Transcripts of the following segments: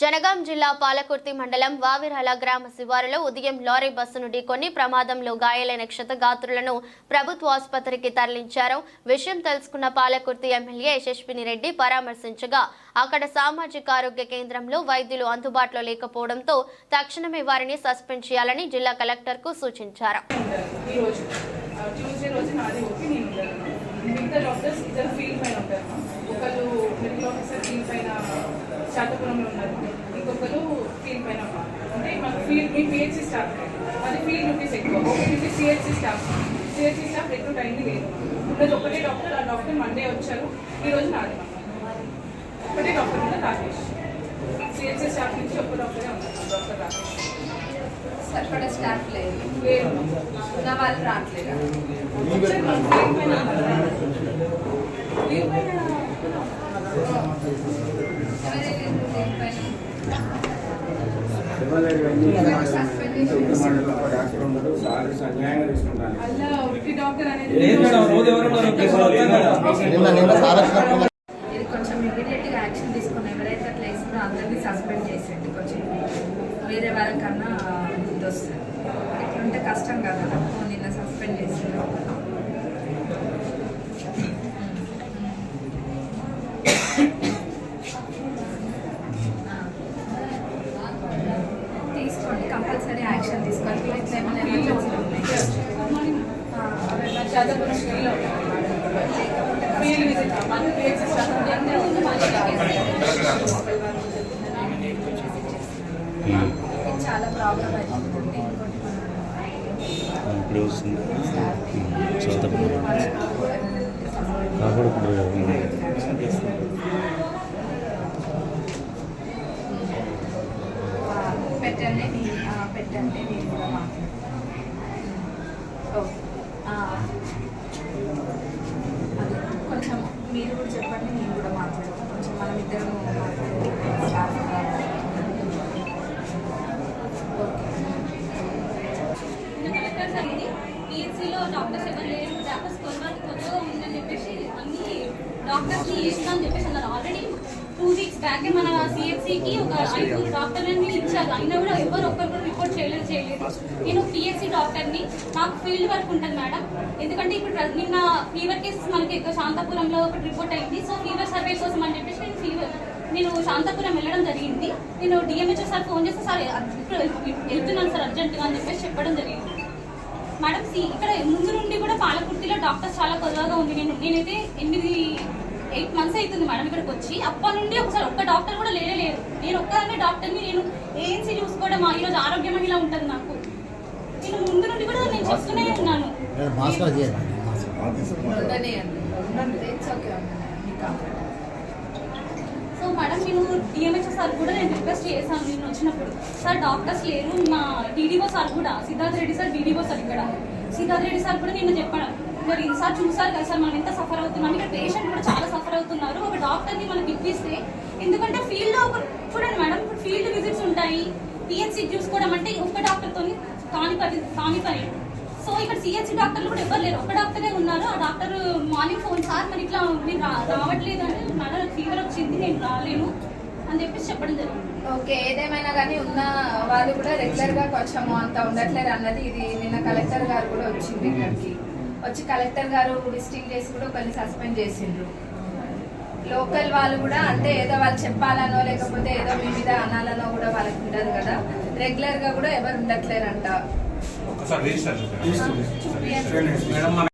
జనగాం జిల్లా పాలకుర్తి మండలం వావిరాల గ్రామ శివారులో ఉదయం లారీ బస్సును ఢీకొని ప్రమాదంలో గాయాలైన క్షతగాత్రులను ప్రభుత్వ ఆసుపత్రికి తరలించారు. విషయం తెలుసుకున్న పాలకుర్తి ఎమ్మెల్యే యశస్విని రెడ్డి పరామర్శించగా అక్కడ సామాజిక ఆరోగ్య కేంద్రంలో వైద్యులు అందుబాటులో లేకపోవడంతో తక్షణమే వారిని సస్పెండ్ చేయాలని జిల్లా కలెక్టర్కు సూచించారు. ఒకళ్ళు మెడికల్ ఆఫీసర్ శాతపురంలో ఉన్నారు. ఇంకొకరు ఫీల్డ్ పైన అంటే మాకు ఫీల్డ్ మీ పిహెచ్సి స్టాఫ్ అది ఫీల్డ్ డ్యూటీస్ ఎక్కువ ఒకటి CHC staff CHC staff recruit అయింది లేదు. ఉన్నది ఒకటే డాక్టర్ ఆ డాక్టర్ మండే వచ్చారు. ఈ రోజు నాది ఒకటే డాక్టర్ ఉన్న రాకేష్. సిహెచ్సి స్టాఫ్ నుంచి ఒక డాక్టరే ఉన్నారు. డాక్టర్ రాకేష్. సరిపడా స్టాఫ్ లేదు. లేదు. ఉన్న వాళ్ళు రావట్లేదు? పైన ఉన్నారు. ఫీల్డ్ పైన అన్యాయంగా తీసుకుంటాను అలా ఉట్టి డాక్టర్ అనేది లేదు మేడం, రోజు ఎవరున్నారు? కేసులు వస్తాయి కదా. నిన్న నిన్న సార్ వచ్చినప్పుడు ఇది కొంచెం ఇమీడియట్గా యాక్షన్ తీసుకుని ఎవరైతే అట్లా వేసిందో అందరినీ సస్పెండ్ చేసేయండి కొంచెం వేరే వాళ్ళకన్నా ఇది వస్తుంది ఇట్లుంటే కష్టం కదా నాకు నిన్న సస్పెండ్ చేసారు కంపల్సరీ యాక్షన్ తీసుకోండి ఇట్లా ఏమైనా ఉన్నాయి? ఫీల్డ్ విజిట్ మన చాలా ప్రాబ్లం అవుతుంది వస్తుంది. చూద్దాం. ఇప్పుడు ఆ, పెట్టండి పెట్టండి నేను కూడా మాట్లాడతాను. కొంచెం మీరు కూడా చెప్పండి నేను కూడా మాట్లాడతాను. కొంచెం మనం ఇద్దరం పిహెచ్సిలో డాక్టర్స్ ఎవరు లేరు డాక్టర్స్ కొన్నాళ్ళు కొత్తగా ఉందని చెప్పేసి అన్ని డాక్టర్స్ని చేస్తా అని చెప్పేసి అన్నారు. ఆల్రెడీ మన సిహెచ్సికి ఒక ఐదుగురు డాక్టర్లని ఇచ్చారు. అయినా కూడా ఎవరు ఒక్కరు కూడా రిపోర్ట్ చేయలేదు చేయలేదు. నేను పిహెచ్సి డాక్టర్ని. నాకు ఫీల్డ్ వర్క్ ఉంటుంది మేడం. ఎందుకంటే ఇప్పుడు నిన్న ఫీవర్ కేసెస్ మనకి ఎక్కువ శాంతాపురంలో ఒకటి రిపోర్ట్ అయింది. సో ఫీవర్ సర్వే కోసం అని చెప్పేసి నేను ఫీవర్ నేను శాంతాపురం వెళ్ళడం జరిగింది. నేను డిఎంహెచ్ఓ సార్ ఫోన్ చేస్తే సార్ ఇప్పుడు వెళ్తున్నాను సార్ అర్జెంటుగా అని చెప్పేసి చెప్పడం జరిగింది. మేడం సి ఇక్కడ ముందు నుండి కూడా పాలకుర్తిలో డాక్టర్స్ చాలా కొద్దిగా ఉంది. నేను నేనైతే ఎనిమిది ఎయిట్ మంత్స్ అవుతుంది మేడం ఇక్కడికి వచ్చి. అప్పటి నుండి ఒకసారి ఒక్క డాక్టర్ కూడా లేనే లేరు. నేను ఒక్కదాన్ని డాక్టర్ని నేను ఏఎన్సీ చూసుకోవడం ఆ ఈరోజు ఆరోగ్య మహిళ ఉంటుంది నాకు. నేను ముందు నుండి కూడా నేను చెప్తూనే ఉన్నాను. సో మేడం నేను డిఎంహెచ్ఓ సార్ కూడా నేను రిక్వెస్ట్ చేశాను నేను వచ్చినప్పుడు. సార్ డాక్టర్స్ లేరు మా డీడీఓ సార్ కూడా Siddhartha Reddy sir DDO sir ఇక్కడ. సిద్ధార్థ రెడ్డి సార్ కూడా నిన్న చెప్పాడు మరి ఈసారి చూసారు కదా సార్ మనం ఎంత సఫర్ అవుతున్నాం. ఇక్కడ పేషెంట్ కూడా చాలా సఫర్ అవుతున్నారు. ఒక డాక్టర్ని మనం పిలిపిస్తే ఎందుకంటే ఫీల్డ్లో ఒక చూడండి మేడం ఇప్పుడు ఫీల్డ్ విజిట్స్ ఉంటాయి. పిహెచ్సి చూసుకోవడం అంటే ఒక డాక్టర్తో కాని పని కాని పని సో ఇక్కడ సిహెచ్సి డాక్టర్లు కూడా ఎవరు లేరు. ఒక డాక్టరే ఉన్నారు. ఆ డాక్టర్ మార్నింగ్ ఫోన్ సార్ మరి ఇట్లా మీరు రా- రావట్లేదు అంటే మేడం ఫీవర్ వచ్చింది నేను రాలేను. అని చెప్పేసి చెప్పడం జరిగింది. ఓకే ఏదేమైనా కానీ ఉన్న వాళ్ళు కూడా రెగ్యులర్గా కొంచెం అంత ఉండట్లేదు అన్నది ఇది నిన్న కలెక్టర్ గారు కూడా వచ్చింది ఇక్కడికి. వచ్చి కలెక్టర్ గారు విజిటింగ్ చేసి కూడా కొన్ని సస్పెండ్ చేసిండ్రు. లోకల్ వాళ్ళు కూడా అంటే ఏదో వాళ్ళు చెప్పాలనో లేకపోతే ఏదో మీ మీద అనాలనో కూడా వాళ్ళకి ఉండదు కదా. రెగ్యులర్గా కూడా ఎవరు ఉండట్లేరంట. రిజిస్టర్ చూపియండి. మేడం మన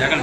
జగన్